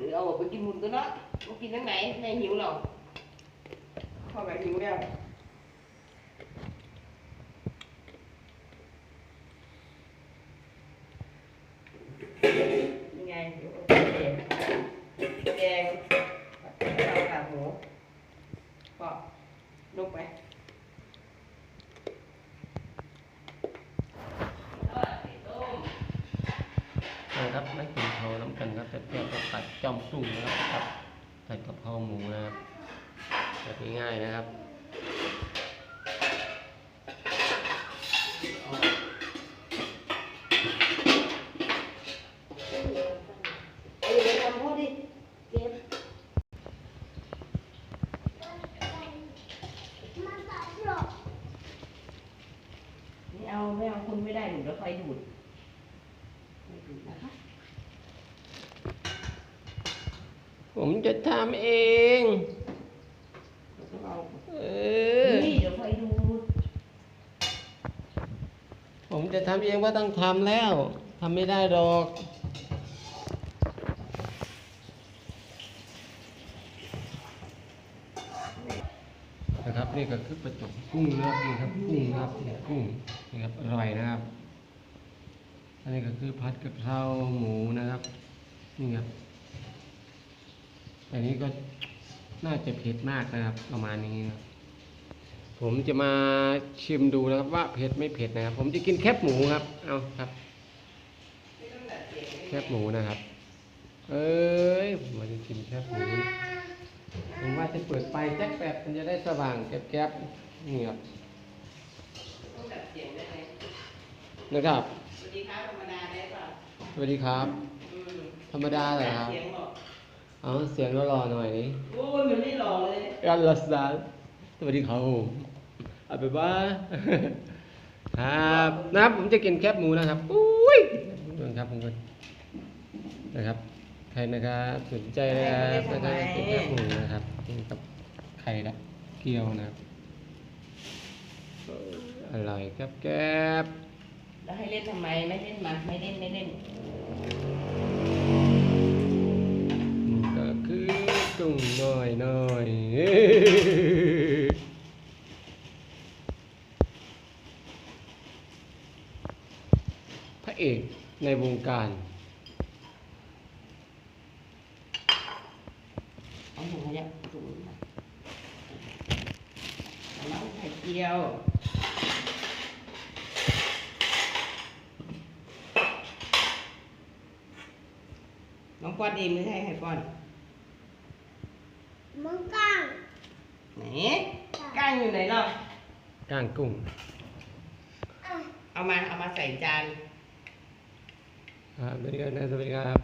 หรือเอาออกไปกินมุนตัวเนาะมากินทั้ง ไหนในหิวเราพ่อกับหิวแล้วยังไงเดี๋ยวเอาไปแกงแกงข้าวขาหมูก็ลุกไปนะครับไม่กินเขาน้ำกันครับแต่เพื่อนก็ตัดจอมสุ่มนะครับใส่กะเพราหมูนะครับแบบง่ายๆนะครับเอ้ยทำพ่อดิเจ็บไม่เอาไม่เอาคุณไม่ได้หนูจะไฟดูดไม่ดูดนะคะ ผมจะทำเอง เออ นี่เดี๋ยวไฟดูผมจะทำเองว่าต้องทำแล้วทำไม่ได้หรอก นะครับนี่ก็คือประจุกุ้งนะครับนี่ครับกุ้งนะครับนี่กุ้งนี่ครับอร่อยนะครับ อันนี้ก็คือผัดกะเพราหมูนะครับนี่ครับ อันนี้ก็น่าจะเผ็ดมากนะครับ ประมาณนี้นะครับผมจะมาชิมดูนะครับ ว่าเผ็ดไม่เผ็ดนะครับ ผมจะกินแคบหมูครับ เอาครับ แคบหมูนะครับ เอ้ยผมมาจะกินแคบหมูผมว่าจะเปิดไฟแจ๊กแบบมันจะได้สว่างแก๊บๆนี่ครับต้องดัดเสียงได้ไหมนะครับ สวัสดีครับ ธรรมดาได้ป่ะสวัสดีครับอืมธรรมดาเหรอครับ เสียงบอกเอาเสียงรอๆหน่อยนี่โอ้ยมันไม่หล่อเลยอัลลอฮฺสัลสวัสดีครับผมเอาไปบ้าครับนะครับผมจะกินแคบหมูนะครับอุ้ยดูครับทุกคนนะครับใครนะครับสนใจนะครับนะครับกินแคบหมูนะครับกินกับไข่ละเกี๊ยวนะครับอร่อยแก๊บแก๊บแล้วให้เล่นทำไมไม่เล่นมาไม่เล่นไม่เล่นนี่ กุ้งน้อยน้อยพระเอกในวงการเอาถุงเนี่ยถุงน้ำไข่เจียวน้องป้อนเองไม่ใช่ให้ป้อน มึงก้างไหนก้างอยู่ไหนเนาะก้างกุ้งอะเอามาเอามาใส่จานครับสวัสดีครับสวัสดีครับ